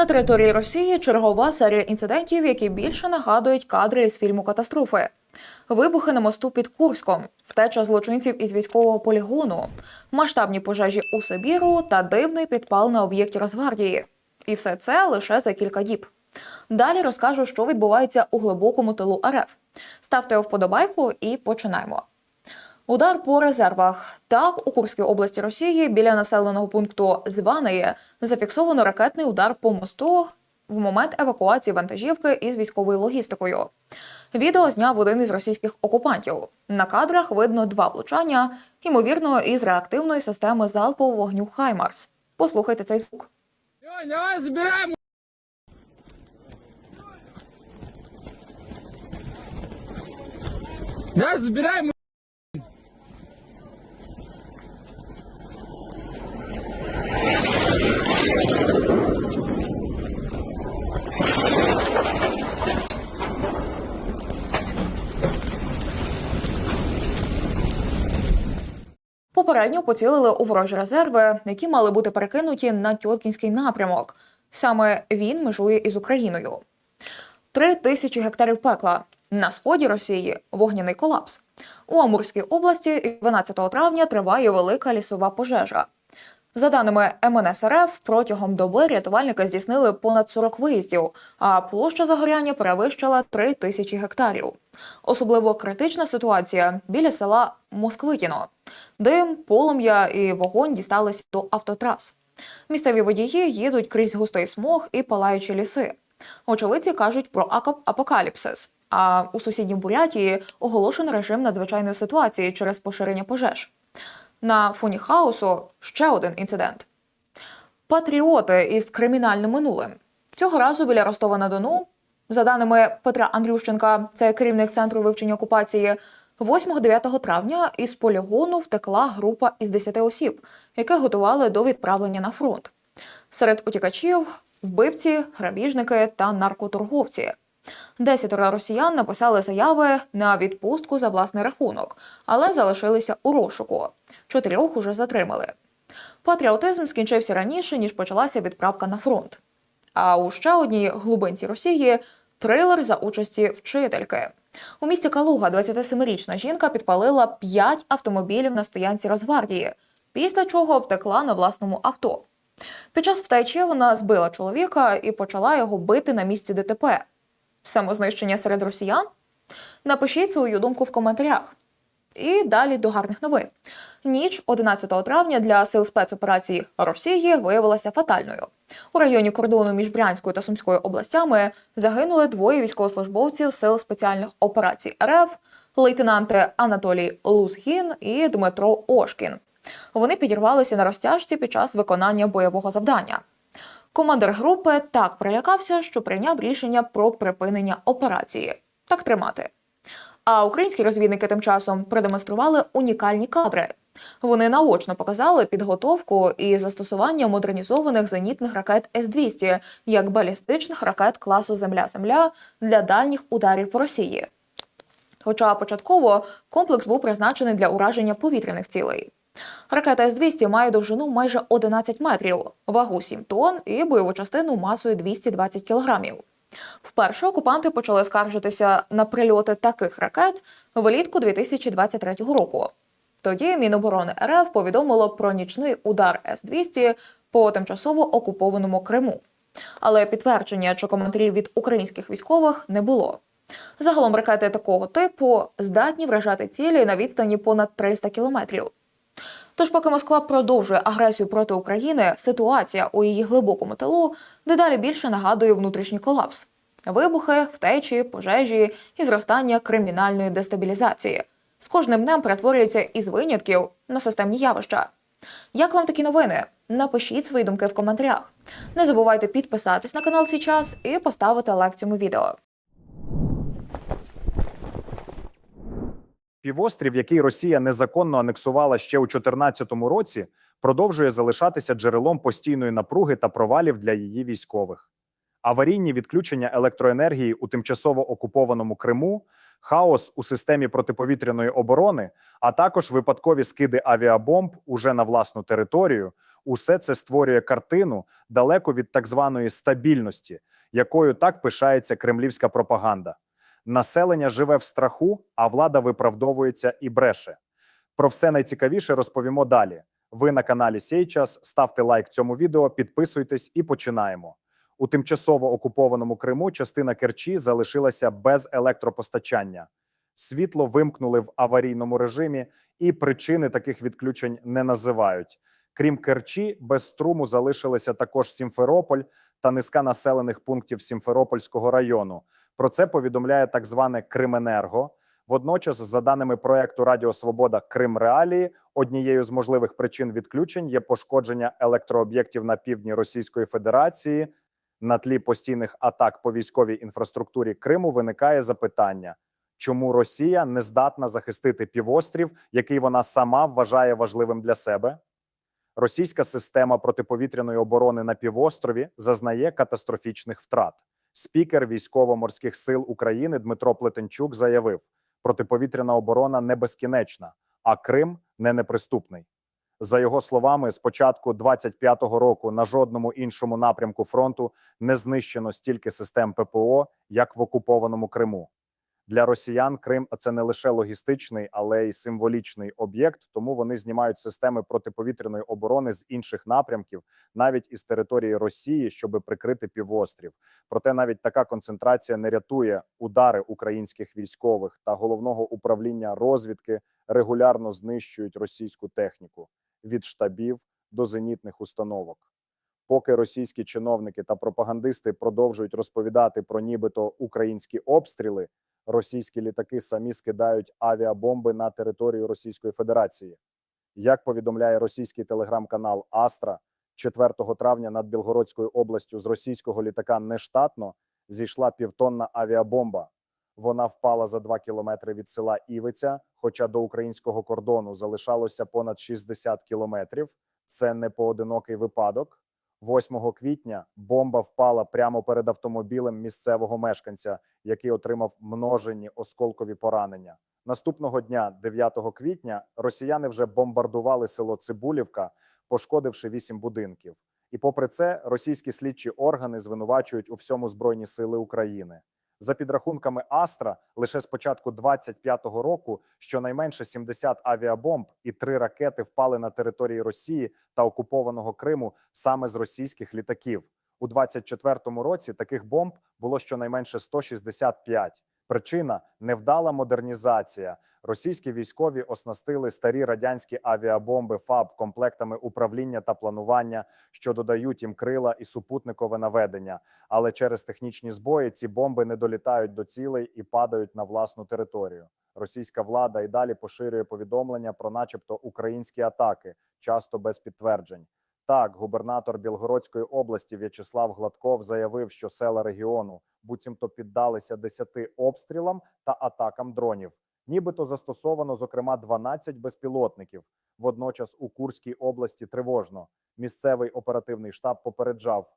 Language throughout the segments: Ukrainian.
На території Росії чергова серія інцидентів, які більше нагадують кадри з фільму Катастрофи. Вибухи на мосту під Курском, втеча злочинців із військового полігону, масштабні пожежі у Сибіру та дивний підпал на об'єкті Росгвардії. І все це лише за кілька діб. Далі розкажу, що відбувається у глибокому тилу РФ. Ставте вподобайку і починаємо. Удар по резервах. Так, у Курській області Росії біля населеного пункту Зваneє зафіксовано ракетний удар по мосту в момент евакуації вантажівки із військовою логістикою. Відео зняв один із російських окупантів. На кадрах видно два влучання, ймовірно, із реактивної системи залпового вогню Хаймарс. Послухайте цей звук. Давай, давай, забираем. Попередньо поцілили у ворожі резерви, які мали бути перекинуті на Тьоткінський напрямок. Саме він межує із Україною. Три тисячі гектарів пекла. На сході Росії вогняний колапс. У Амурській області 12 травня триває велика лісова пожежа. За даними МНС РФ, протягом доби рятувальники здійснили понад 40 виїздів, а площа загоряння перевищила 3 тисячі гектарів. Особливо критична ситуація біля села Москвитіно. Дим, полум'я і вогонь дісталися до автотрас. Місцеві водії їдуть крізь густий смог і палаючі ліси. Очевидці кажуть про апокаліпсис. А у сусідній Бурятії оголошено режим надзвичайної ситуації через поширення пожеж. На фоні хаосу ще один інцидент. Патріоти із кримінальним минулим. Цього разу біля Ростова на Дону, за даними Петра Андрющенка, це керівник центру вивчення окупації. 8-9 травня із полігону втекла група із 10 осіб, яких готували до відправлення на фронт. Серед утікачів вбивці, грабіжники та наркоторговці. Десятеро росіян написали заяви на відпустку за власний рахунок, але залишилися у розшуку. Чотирьох уже затримали. Патріотизм скінчився раніше, ніж почалася відправка на фронт. А у ще одній глибинці Росії трилер за участі вчительки. У місті Калуга 27-річна жінка підпалила 5 автомобілів на стоянці Росгвардії, після чого втекла на власному авто. Під час втечі вона збила чоловіка і почала його бити на місці ДТП. Самознищення серед росіян? Напишіть свою думку в коментарях. І далі до гарних новин. Ніч 11 травня для сил спецоперації Росії виявилася фатальною. У районі кордону між Брянською та Сумською областями загинули двоє військовослужбовців сил спеціальних операцій РФ, лейтенанти Анатолій Лузгін і Дмитро Ошкін. Вони підірвалися на розтяжці під час виконання бойового завдання. Командир групи так прилякався, що прийняв рішення про припинення операції. Так тримати. А українські розвідники тим часом продемонстрували унікальні кадри. Вони наочно показали підготовку і застосування модернізованих зенітних ракет С-200 як балістичних ракет класу Земля-Земля для дальніх ударів по Росії. Хоча початково комплекс був призначений для ураження повітряних цілей. Ракета С-200 має довжину майже 11 метрів, вагу 7 тонн і бойову частину масою 220 кілограмів. Вперше окупанти почали скаржитися на прильоти таких ракет влітку 2023 року. Тоді Міноборони РФ повідомило про нічний удар С-200 по тимчасово окупованому Криму. Але підтвердження чи коментарів від українських військових не було. Загалом ракети такого типу здатні вражати цілі на відстані понад 300 кілометрів. Тож, поки Москва продовжує агресію проти України, ситуація у її глибокому тилу дедалі більше нагадує внутрішній колапс: вибухи, втечі, пожежі і зростання кримінальної дестабілізації. З кожним днем перетворюється із винятків на системні явища. Як вам такі новини? Напишіть свої думки в коментарях. Не забувайте підписатись на канал «Сій час і поставити лайк цьому відео. Півострів, який Росія незаконно анексувала ще у 2014 році, продовжує залишатися джерелом постійної напруги та провалів для її військових. Аварійні відключення електроенергії у тимчасово окупованому Криму хаос у системі протиповітряної оборони, а також випадкові скиди авіабомб уже на власну територію. Усе це створює картину далеко від так званої стабільності, якою так пишається кремлівська пропаганда. Населення живе в страху, а влада виправдовується і бреше. Про все найцікавіше розповімо далі. Ви на каналі Сейчас. Ставте лайк цьому відео, підписуйтесь і починаємо. У тимчасово окупованому Криму частина Керчі залишилася без електропостачання. Світло вимкнули в аварійному режимі, і причини таких відключень не називають. Крім Керчі, без струму залишилися також Сімферополь та низка населених пунктів Сімферопольського району. Про це повідомляє так зване Крименерго. Водночас, за даними проекту Радіо Свобода Крим Реалії, однією з можливих причин відключень є пошкодження електрооб'єктів на півдні Російської Федерації. На тлі постійних атак по військовій інфраструктурі Криму виникає запитання, чому Росія не здатна захистити півострів, який вона сама вважає важливим для себе. Російська система протиповітряної оборони на півострові зазнає катастрофічних втрат. Спікер військово-морських сил України Дмитро Плетенчук заявив: протиповітряна оборона не безкінечна, а Крим не неприступний. За його словами, з початку 25-го року на жодному іншому напрямку фронту не знищено стільки систем ППО, як в окупованому Криму. Для росіян Крим це не лише логістичний, але й символічний об'єкт. Тому вони знімають системи протиповітряної оборони з інших напрямків, навіть із території Росії, щоб прикрити півострів. Проте навіть така концентрація не рятує удари українських військових та головного управління розвідки регулярно знищують російську техніку від штабів до зенітних установок. Поки російські чиновники та пропагандисти продовжують розповідати про нібито українські обстріли, російські літаки самі скидають авіабомби на територію Російської Федерації. Як повідомляє російський телеграм-канал Астра, 4 травня над Білгородською областю з російського літака нештатно зійшла півтонна авіабомба. Вона впала за 2 кілометри від села Івиця, хоча до українського кордону залишалося понад 60 кілометрів. Це не поодинокий випадок. 8 квітня бомба впала прямо перед автомобілем місцевого мешканця, який отримав множені осколкові поранення. Наступного дня, 9 квітня, росіяни вже бомбардували село Цибулівка, пошкодивши вісім будинків. І попри це, російські слідчі органи звинувачують у всьому Збройні Сили України. За підрахунками Астра, лише з початку 25-го року щонайменше 70 авіабомб і три ракети впали на території Росії та окупованого Криму саме з російських літаків. У 24-му році таких бомб було щонайменше 165. Причина невдала модернізація. Російські військові оснастили старі радянські авіабомби ФАБ комплектами управління та планування, що додають їм крила і супутникове наведення. Але через технічні збої ці бомби не долітають до цілей і падають на власну територію. Російська влада і далі поширює повідомлення про, начебто, українські атаки, часто без підтверджень. Так, губернатор Білгородської області В'ячеслав Гладков заявив, що села регіону буцімто піддалися 10 обстрілам та атакам дронів. Нібито застосовано зокрема 12 безпілотників. Водночас у Курській області тривожно. Місцевий оперативний штаб попереджав: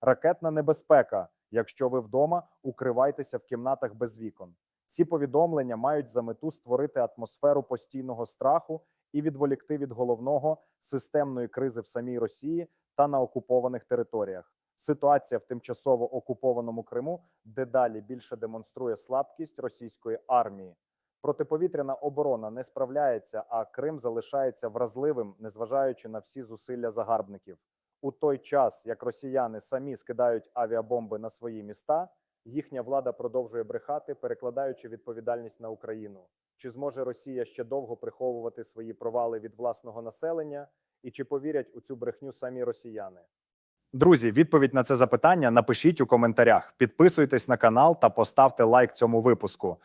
ракетна небезпека. Якщо ви вдома, укривайтеся в кімнатах без вікон. Ці повідомлення мають за мету створити атмосферу постійного страху і відволікти від головного системної кризи в самій Росії та на окупованих територіях. Ситуація в тимчасово окупованому Криму дедалі більше демонструє слабкість російської армії. Протиповітряна оборона не справляється, а Крим залишається вразливим, незважаючи на всі зусилля загарбників. У той час, як росіяни самі скидають авіабомби на свої міста, їхня влада продовжує брехати, перекладаючи відповідальність на Україну. Чи зможе Росія ще довго приховувати свої провали від власного населення, і чи повірять у цю брехню самі росіяни? Друзі, відповідь на це запитання напишіть у коментарях. Підписуйтесь на канал та поставте лайк цьому випуску.